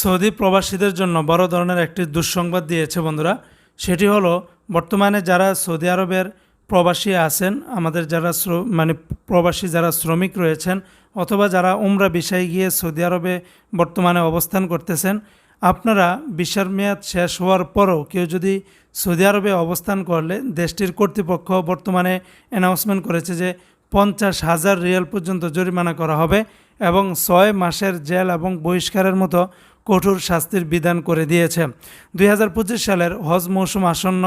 Saudi প্রবাসীদের জন্য বড় ধরনের একটি দুঃসংবাদ দিয়েছে বন্ধুরা। সেটি হলো, বর্তমানে যারা সৌদি আরবের প্রবাসী আছেন, আমাদের যারা মানে প্রবাসী যারা শ্রমিক রয়েছেন, অথবা যারা উমরা বিষয়ে গিয়ে সৌদি আরবে বর্তমানে অবস্থান করতেছেন, আপনারা বিশার মেয়াদ শেষ হওয়ার পরও কেউ যদি সৌদি আরবে অবস্থান করলে দেশটির কর্তৃপক্ষ বর্তমানে অ্যানাউন্সমেন্ট করেছে যে পঞ্চাশ হাজার রিয়াল পর্যন্ত জরিমানা করা হবে এবং ছয় মাসের জেল এবং বহিষ্কারের মতো কঠোর শাস্তির বিধান করে দিয়েছে। দুই হাজার পঁচিশ সালের হজ মৌসুম আসন্ন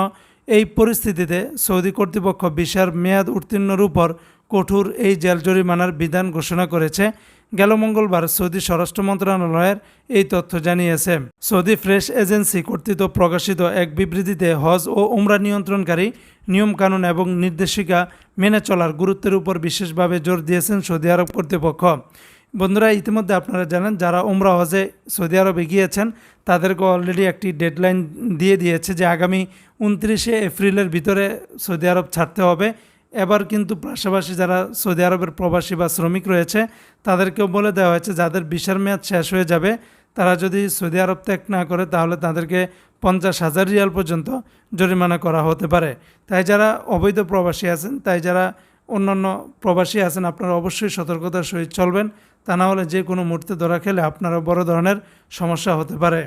এই পরিস্থিতিতে সৌদি কর্তৃপক্ষ বিশার মেয়াদ উত্তীর্ণর উপর কঠোর এই জেল জরিমানার বিধান ঘোষণা করেছে। গেল মঙ্গলবার সৌদি স্বরাষ্ট্র মন্ত্রণালয়ের এই তথ্য জানিয়েছে। সৌদি ফ্রেশ এজেন্সি কর্তৃক প্রকাশিত এক বিবৃতিতে হজ ও উমরা নিয়ন্ত্রণকারী নিয়মকানুন এবং নির্দেশিকা মেনে চলার গুরুত্বের উপর বিশেষভাবে জোর দিয়েছেন সৌদি আরব কর্তৃপক্ষ। বন্ধুরা, ইতিমধ্যে আপনারা জানেন, যারা উমরা হজে সৌদি আরবে গিয়েছেন তাদেরকে অলরেডি একটি ডেডলাইন দিয়ে দিয়েছে যে আগামী উনত্রিশে এপ্রিলের ভিতরে সৌদি আরব ছাড়তে হবে। এবার কিন্তু পাশাপাশি যারা সৌদি আরবের প্রবাসী বা শ্রমিক রয়েছে, তাদেরকেও বলে দেওয়া হয়েছে, যাদের বিশার মেয়াদ শেষ হয়ে যাবে, তারা যদি সৌদি আরব ত্যাগ না করে, তাহলে তাদেরকে পঞ্চাশ হাজার রিয়াল পর্যন্ত জরিমানা করা হতে পারে। তাই যারা অবৈধ প্রবাসী আছেন, তাই যারা অন্যান্য প্রবাসী আছেন, আপনারা অবশ্যই সতর্কতার সহিত চলবেন। তা না হলে যে কোনো মুহূর্তে ধরা খেলে আপনারা বড় ধরনের সমস্যা হতে পারে।